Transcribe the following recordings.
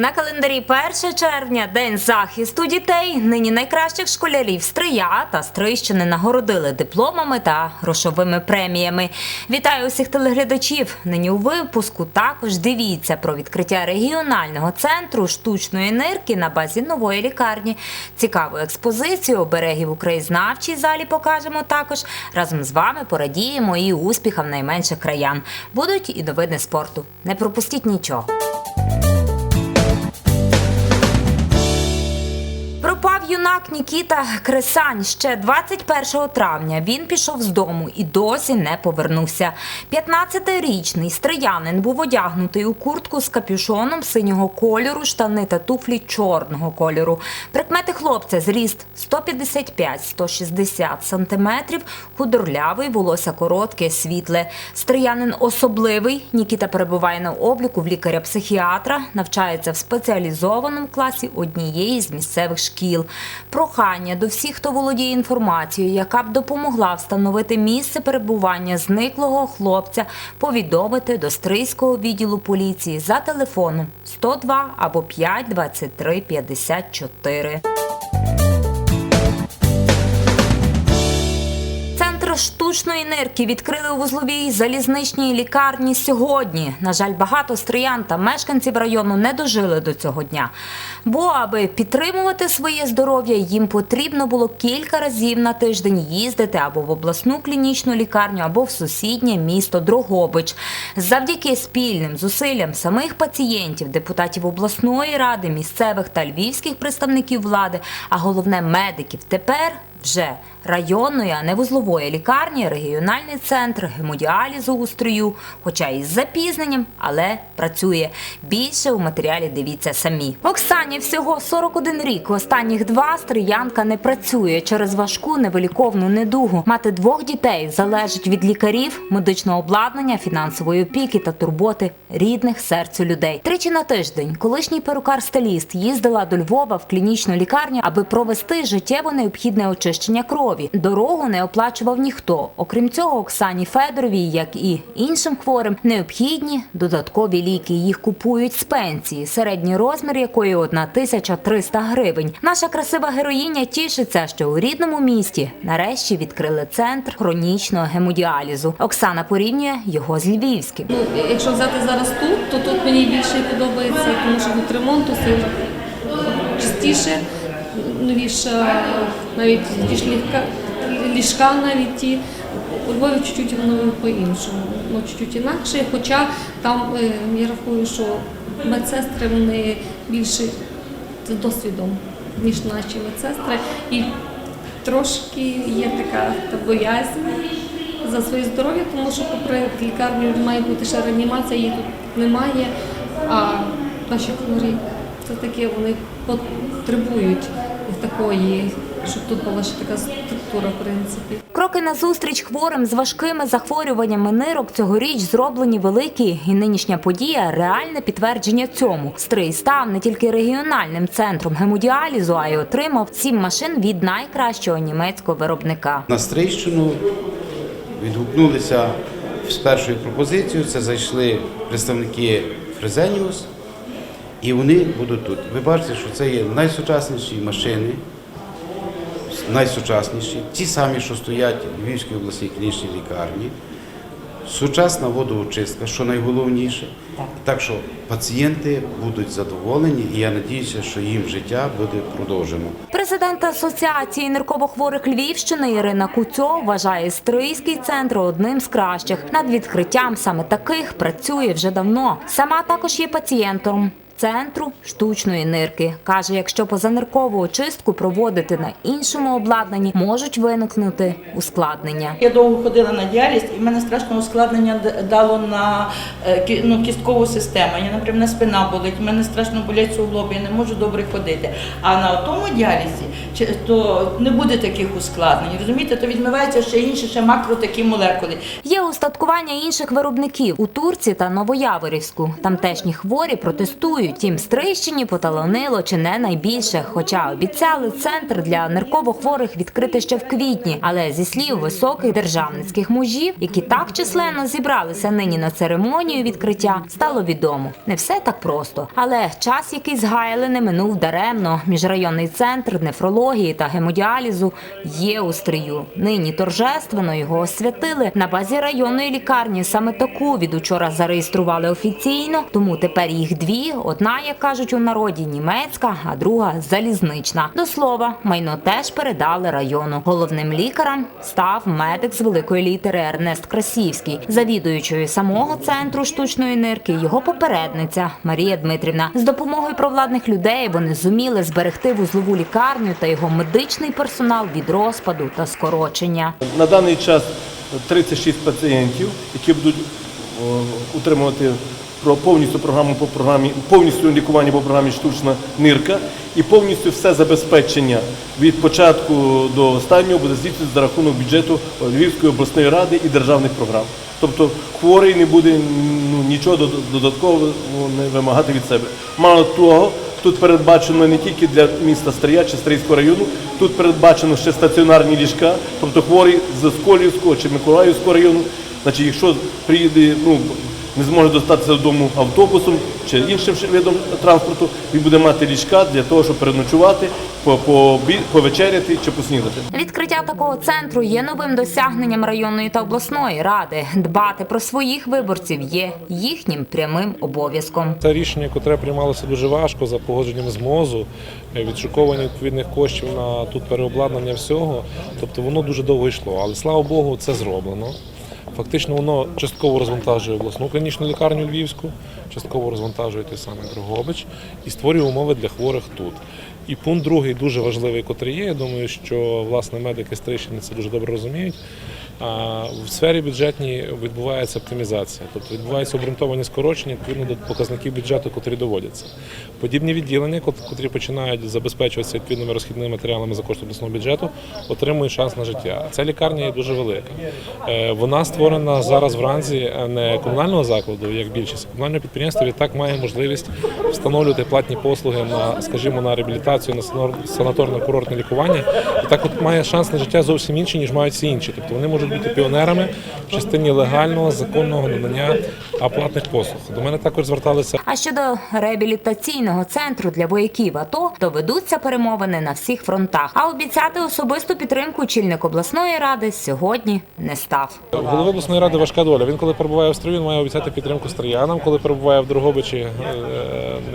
На календарі 1 червня День захисту дітей. Нині найкращих школярів Стрия та Стрийщини нагородили дипломами та грошовими преміями. Вітаю усіх телеглядачів. Нині у випуску також дивіться про відкриття регіонального центру штучної нирки на базі нової лікарні. Цікаву експозицію оберегів у краєзнавчій залі покажемо також. Разом з вами порадіємо і успіхам найменших краян. Будуть і новини спорту. Не пропустіть нічого. Юнак Нікіта Кресань ще 21 травня. Він пішов з дому і досі не повернувся. 15-річний стриянин був одягнутий у куртку з капюшоном синього кольору, штани та туфлі чорного кольору. Прикмети хлопця зріст 155-160 сантиметрів, худорлявий, волосся коротке, світле. Стриянин особливий. Нікіта перебуває на обліку в лікаря-психіатра, навчається в спеціалізованому класі однієї з місцевих шкіл. Прохання до всіх, хто володіє інформацією, яка б допомогла встановити місце перебування зниклого хлопця, повідомити до Стрийського відділу поліції за телефоном 102 або 5 23 54. Центр штучної нирки відкрили у вузловій залізничній лікарні сьогодні. На жаль, багато стриян та мешканців району не дожили до цього дня. Бо аби підтримувати своє здоров'я, їм потрібно було кілька разів на тиждень їздити або в обласну клінічну лікарню, або в сусіднє місто Дрогобич. Завдяки спільним зусиллям самих пацієнтів, депутатів обласної ради, місцевих та львівських представників влади, а головне медиків, тепер вже районної, а не вузлової лікарні, регіональний центр гемодіалізу у строю, хоча і з запізненням, але працює. Більше у матеріалі дивіться самі. Оксані всього 41 рік. Останніх два стріянка не працює через важку невиліковну недугу. Мати двох дітей залежить від лікарів, медичного обладнання, фінансової опіки та турботи рідних серцю людей. Тричі на тиждень колишній перукар-стиліст їздила до Львова в клінічну лікарню, аби провести життєво необхідне очищення крові. Дорогу не оплачував ніхто. Окрім цього, Оксані Федоровій, як і іншим хворим, необхідні додаткові ліки. Їх купують з пенсії, середній розмір якої 1300 гривень. Наша красива героїня тішиться, що у рідному місті нарешті відкрили центр хронічного гемодіалізу. Оксана порівнює його з львівським. Ну, якщо взяти зараз тут, то тут мені більше подобається, тому що тут ремонту все чистіше, новіша, навіть ті ж ліжка, навіть ті. У Львові чуть-чуть воно по-іншому, ну чуть-чуть інакше, хоча там е, я рахую, що медсестри вони більше з досвідом, ніж наші медсестри. І трошки є така та боязнь за своє здоров'я, тому що попри лікарню має бути ще реанімація, її тут немає. А наші хворі це таке, вони потребують такої, щоб тут була ще така структура, в принципі. Кроки назустріч хворим з важкими захворюваннями нирок цьогоріч зроблені великі, і нинішня подія реальне підтвердження цьому. Стрий став не тільки регіональним центром гемодіалізу, а й отримав сім машин від найкращого німецького виробника. На Стрийщину відгукнулися з першою пропозицією. Це зайшли представники Фрезеніус, і вони будуть тут. Ви бачите, що це є найсучасніші машини, найсучасніші, ті самі, що стоять в Львівській обласній клінічній лікарні. Сучасна водоочистка, що найголовніше. Так що пацієнти будуть задоволені, і я надіюся, що їм життя буде продовжено. Президент Асоціації нирковохворих Львівщини Ірина Куцьо вважає Стрийський центр одним з кращих. Над відкриттям саме таких працює вже давно. Сама також є пацієнтом. Центру штучної нирки каже, якщо позаниркову очистку проводити на іншому обладнанні, можуть виникнути ускладнення. Я довго ходила на діаліз, і в мене страшне ускладнення дало на е, ну, кісткову систему. Я, наприклад, спина болить, в мене страшно болять суглоби, я не можу добре ходити. А на тому діалізі то не буде таких ускладнень. Розумієте, то відмиваються ще інші, ще макро такі молекули. Є устаткування інших виробників у Турці та Новояворівську. Тамтешні хворі протестують. Втім, Стрийщині поталонило чи не найбільше, хоча обіцяли центр для нирково-хворих відкрити ще в квітні. Але зі слів високих державницьких мужів, які так численно зібралися нині на церемонію відкриття, стало відомо. Не все так просто. Але час, який згаяли, не минув даремно. Міжрайонний центр нефрології та гемодіалізу є у стрию. Нині торжественно його освятили на базі районної лікарні. Саме таку від учора зареєстрували офіційно. Тому тепер їх дві: одна, як кажуть у народі, німецька, а друга залізнична. До слова, майно теж передали району. Головним лікарем став медик з великої літери Ернест Красівський, завідуючою самого центру штучної нирки. Його попередниця Марія Дмитрівна. З допомогою провладних людей вони зуміли зберегти вузлову лікарню та його медичний персонал від розпаду та скорочення. На даний час 36 пацієнтів, які будуть утримувати про повністю програму по програмі, повністю лікування по програмі штучна нирка і повністю все забезпечення від початку до останнього буде здійснюватися за рахунок бюджету Львівської обласної ради і державних програм. Тобто хворий не буде ну, нічого дод- додаткового ну, не вимагати від себе. Мало того, Тут передбачено не тільки для міста Стрия чи Стрийського району, тут передбачено ще стаціонарні ліжка, тобто хворий з Сколівського чи Миколаївського району. Значить, якщо приїде, ну не зможе достатися додому автобусом чи іншим видом транспорту, він буде мати ліжка для того, щоб переночувати, повечеряти чи поснідати. Відкриття такого центру є новим досягненням районної та обласної ради. Дбати про своїх виборців є їхнім прямим обов'язком. Це рішення, яке приймалося дуже важко за погодженням з МОЗу, е, відшуковування відповідних коштів на тут переобладнання всього. Тобто воно дуже довго йшло. Але слава Богу, це зроблено. Фактично воно частково розвантажує обласну клінічну лікарню Львівську, частково розвантажує той самий Дрогобич і створює умови для хворих тут. І пункт другий дуже важливий, котрий є. Я думаю, що власне медики Стрийщини це дуже добре розуміють. В сфері бюджетній відбувається оптимізація, тобто відбувається обґрунтовані скорочення відповідно до показників бюджету, котрі доводяться. Подібні відділення, котрі починають забезпечуватися відповідними розхідними матеріалами за кошти обласного бюджету, отримують шанс на життя. Ця лікарня є дуже велика. Е, Вона створена зараз в ранзі е, не комунального закладу, як більшість комунального підприємства. Відтак має можливість встановлювати платні послуги на, скажімо, на реабілітацію, на санор- санаторно-курортне лікування. І так от має шанс на життя зовсім інший, ніж мають всі інші. Тобто вони можуть бути піонерами в частині легального законного надання оплатних послуг. До мене також зверталися А щодо реабілітаційного центру для вояків АТО, то ведуться перемовини на всіх фронтах. А обіцяти особисту підтримку чільник обласної ради сьогодні не став. Голови обласної ради важка доля. Він коли перебуває в строю, він має обіцяти підтримку стріянам. Коли перебуває в Дрогобичі е,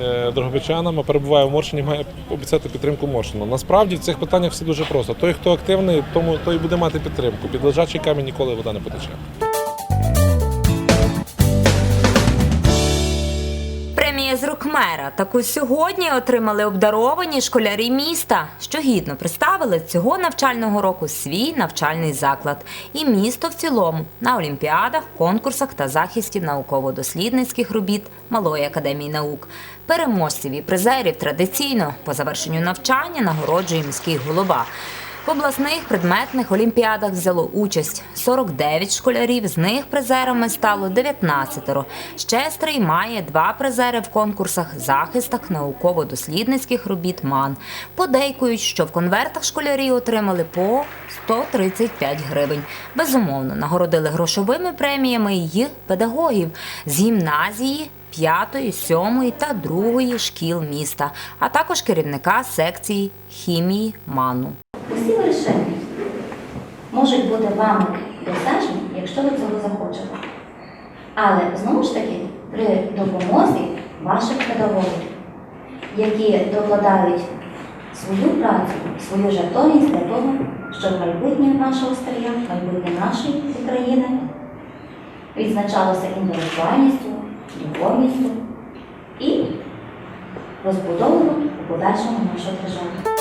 е, Дрогобичанам, а перебуває в Моршині, має обіцяти підтримку Моршина. Насправді в цих питаннях все дуже просто. Той, хто активний, тому той буде мати підтримку. Під лежачий камінь ніколи вода не потече. Премія з рук мера таку сьогодні отримали обдаровані школярі міста, що гідно представили цього навчального року свій навчальний заклад і місто в цілому на олімпіадах, конкурсах та захисті науково-дослідницьких робіт Малої академії наук. Переможців і призерів традиційно по завершенню навчання нагороджує міський голова. В обласних предметних олімпіадах взяло участь 49 школярів, з них призерами стало 19. Ще Стрий має два призери в конкурсах захистах науково-дослідницьких робіт МАН. Подейкують, що в конвертах школярі отримали по 135 гривень. Безумовно, нагородили грошовими преміями і педагогів з гімназії. П'ятої, сьомої та другої шкіл міста, а також керівника секції хімії МАНу. Усі вершини можуть бути вами досяжні, якщо ви цього захочете. Але знову ж таки при допомозі ваших педагогів, які докладають свою працю, свою жертовність для того, щоб майбутнє нашого стрія, майбутнє нашої України відзначалося інтелектуальністю, духовністю і розбудовувало у подальшому нашу державу.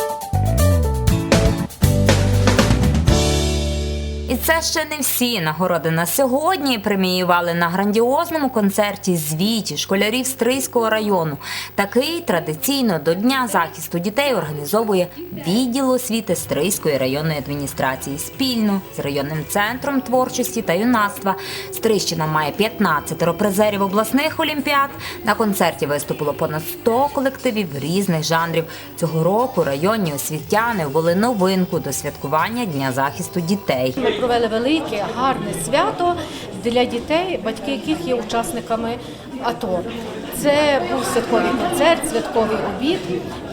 І це ще не всі нагороди на сьогодні. Преміювали на грандіозному концерті звіті школярів Стрийського району. Такий традиційно до Дня захисту дітей організовує відділ освіти Стрийської районної адміністрації спільно з районним центром творчості та юнацтва. Стрийщина має 15 призерів обласних олімпіад. На концерті виступило понад 100 колективів різних жанрів. Цього року районні освітяни ввели новинку до святкування Дня захисту дітей. Провели велике, гарне свято для дітей, батьки яких є учасниками АТО. Це був святковий концерт, святковий обід,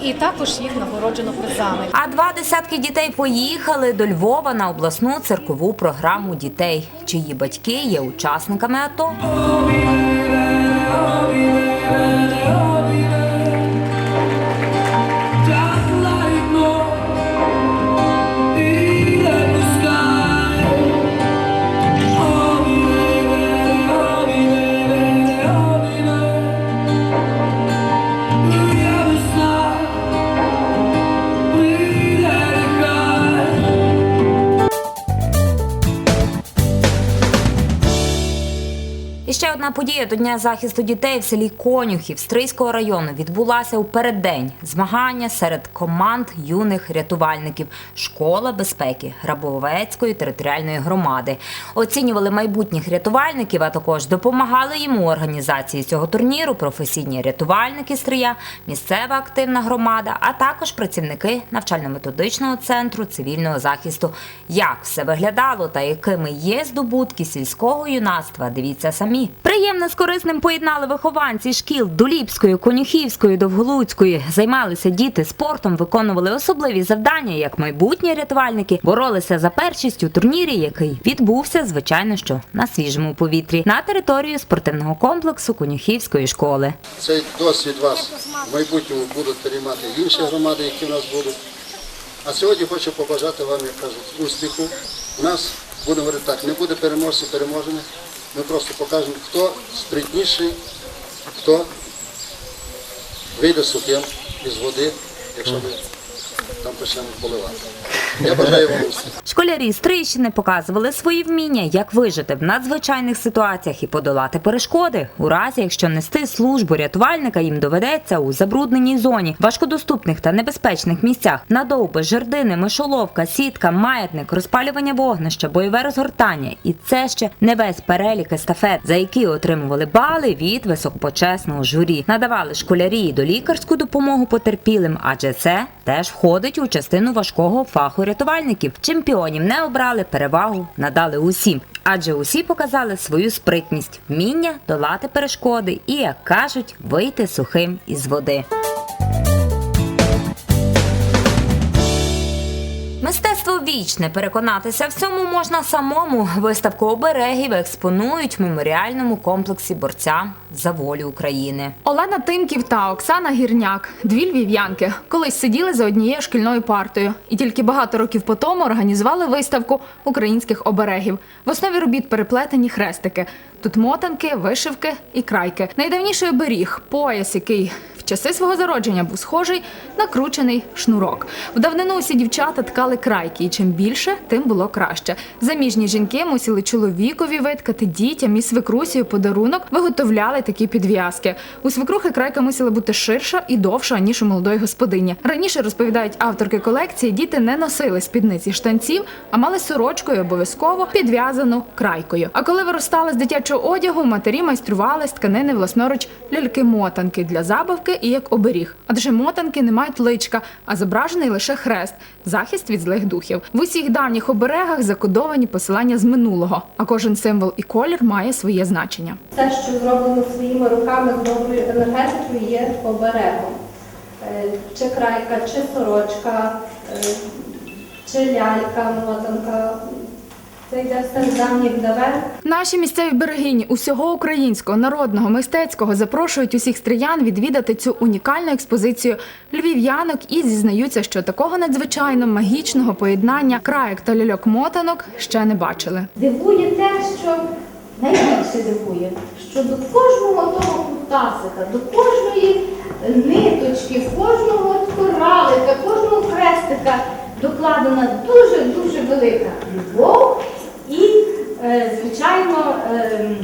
і також їх нагороджено призами. А два десятки дітей поїхали до Львова на обласну циркову програму дітей, чиї батьки є учасниками АТО. Подія до Дня захисту дітей в селі Конюхів Стрийського району відбулася у переддень змагання серед команд юних рятувальників школа безпеки Грабовецької територіальної громади. Оцінювали майбутніх рятувальників, а також допомагали їм у організації цього турніру професійні рятувальники Стрия, місцева активна громада, а також працівники навчально-методичного центру цивільного захисту. Як все виглядало та якими є здобутки сільського юнацтва, дивіться самі. Приємно з корисним поєднали вихованці шкіл Дуліпської, Конюхівської, Довголуцької. Займалися діти спортом, виконували особливі завдання, як майбутні рятувальники, боролися за першість у турнірі, який відбувся, звичайно, що на свіжому повітрі на території спортивного комплексу Конюхівської школи. Цей досвід вас в майбутньому будуть переймати інші громади, які в нас будуть. А сьогодні хочу побажати вам, як кажуть, успіху. У нас, будемо говорити так, не буде переможців, переможених. Ми просто покажемо, хто спритніший, хто вийде сухим із води, якщо ми там почнемо поливати. Я бажаю вам успіху. Школярі з Трищини показували свої вміння, як вижити в надзвичайних ситуаціях і подолати перешкоди. У разі, якщо нести службу рятувальника, їм доведеться у забрудненій зоні, важкодоступних та небезпечних місцях. Надовби, жердини, мишоловка, сітка, маятник, розпалювання вогнища, бойове розгортання. І це ще не весь перелік естафет, за які отримували бали від високопочесного журі. Надавали школярі і долікарську допомогу потерпілим, адже це теж входить у частину важкого фаху рятувальників. Чемпіонів не обрали, перевагу надали усім. Адже усі показали свою спритність, вміння долати перешкоди і, як кажуть, вийти сухим із води. Мистецтво вічне. Переконатися в цьому можна самому. Виставку оберегів експонують в меморіальному комплексі борця за волю України. Олена Тимків та Оксана Гірняк, дві львів'янки, колись сиділи за однією шкільною партою і тільки багато років по тому організували виставку українських оберегів. В основі робіт переплетені хрестики. Тут мотанки, вишивки і крайки. Найдавніший оберіг пояс, який в часи свого зародження був схожий на кручений шнурок. В давнину усі дівчата ткали крайки, і чим більше, тим було краще. Заміжні жінки мусили чоловікові виткати дітям і свекрусі у подарунок виготовляли такі підв'язки. У свекрухи крайка мусила бути ширша і довша ніж у молодої господині. Раніше розповідають авторки колекції, діти не носили спідниці штанців, а мали сорочкою обов'язково підв'язану крайкою. А коли виростали з дитячого одягу, матері майстрували з тканини власноруч ляльки-мотанки для забавки і як оберіг. Адже мотанки не мають личка, а зображений лише хрест захист від злих духів. В усіх давніх оберегах закодовані посилання з минулого, а кожен символ і колір має своє значення. Все, що зроблено своїми руками з доброю енергетикою, є оберегом. Е, Чи крайка, чи сорочка, е, чи лялька, мотанка. Це йде все давніх давен. Наші місцеві берегині усього українського народного мистецького запрошують усіх стріян відвідати цю унікальну експозицію львів'янок і зізнаються, що такого надзвичайно магічного поєднання краєк та ляльок-мотанок ще не бачили. Дивує те, що найбільше дивує, що до кожного того кутасика, до кожної ниточки, кожного коралика, кожного хрестика докладена дуже-дуже велика любов ем,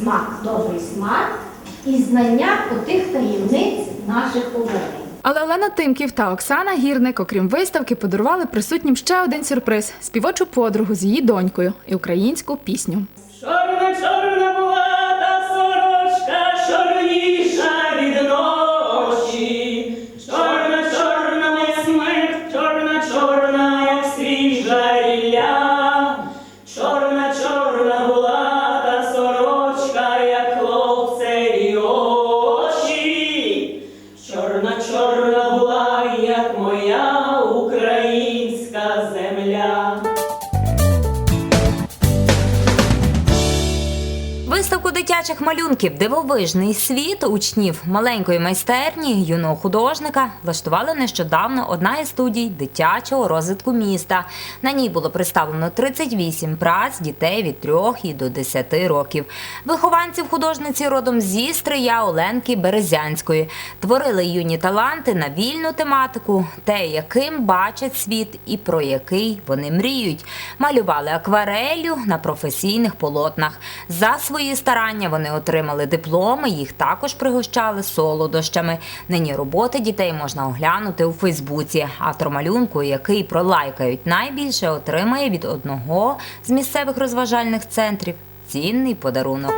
смак, добрий смак і знання отих таємниць наших оберегів. Але Олена Тимків та Оксана Гірник, окрім виставки, подарували присутнім ще один сюрприз співочу подругу з її донькою і українську пісню. Чорна, чорна Дитячих малюнків Дивовижний світ учнів маленької майстерні юного художника влаштували нещодавно одна із студій дитячого розвитку міста. На ній було представлено 38 праць дітей від 3 і до 10 років. Вихованців художниці родом зі Стрия Оленки Березянської творили юні таланти на вільну тематику, те, яким бачать світ і про який вони мріють. Малювали аквареллю на професійних полотнах. За свої старання вони отримали дипломи, їх також пригощали солодощами. Нині роботи дітей можна оглянути у Фейсбуці. Автор малюнку, який пролайкають найбільше, отримає від одного з місцевих розважальних центрів цінний подарунок.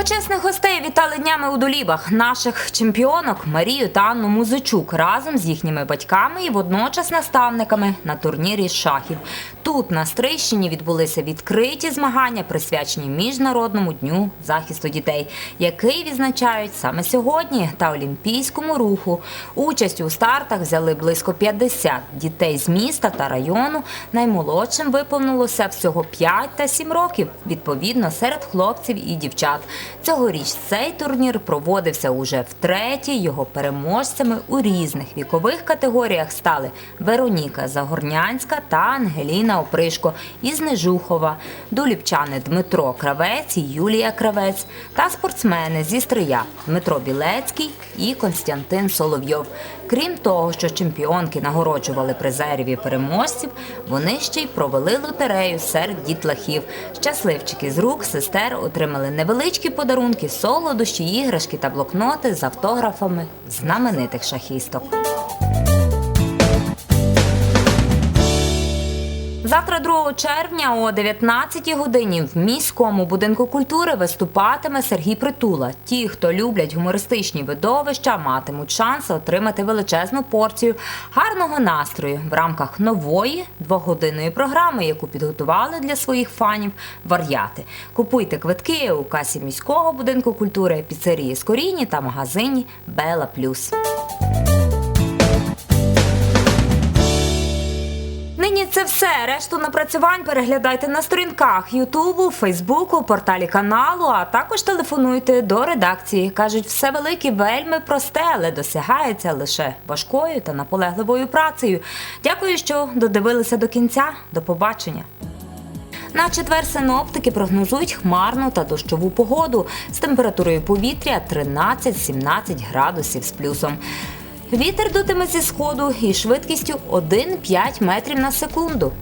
Почесних гостей вітали днями у долібах наших чемпіонок Марію та Анну Музичук разом з їхніми батьками і водночас наставниками на турнірі шахів. Тут на Стрийщині відбулися відкриті змагання, присвячені міжнародному дню захисту дітей, який відзначають саме сьогодні та олімпійському руху. Участь у стартах взяли близько 50 дітей з міста та району. Наймолодшим виповнилося всього 5 та 7 років, відповідно серед хлопців і дівчат. Цьогоріч цей турнір проводився уже втретє. Його переможцями у різних вікових категоріях стали Вероніка Загорнянська та Ангеліна Опришко із Нежухова, дуліпчани Дмитро Кравець і Юлія Кравець та спортсмени зі Стрия Дмитро Білецький і Константин Соловйов. Крім того, що чемпіонки нагороджували призерів і переможців, вони ще й провели лотерею серед дітлахів. Щасливчики з рук сестер отримали невеличкі подарунки, солодощі, іграшки та блокноти з автографами знаменитих шахісток. Завтра, 2 червня, о 19 годині в міському будинку культури виступатиме Сергій Притула. Ті, хто люблять гумористичні видовища, матимуть шанс отримати величезну порцію гарного настрою в рамках нової двогодинної програми, яку підготували для своїх фанів вар'яти. Купуйте квитки у касі міського будинку культури, піцерії Скоріні та магазині Бела Плюс. Це все. Решту напрацювань переглядайте на сторінках Ютубу, Фейсбуку, порталі каналу, а також телефонуйте до редакції. Кажуть, все велике вельми просте, але досягається лише важкою та наполегливою працею. Дякую, що додивилися до кінця. До побачення. На четвер синоптики прогнозують хмарну та дощову погоду з температурою повітря 13-17 градусів з плюсом. Вітер дутиме зі сходу і швидкістю 1,5 метрів на секунду.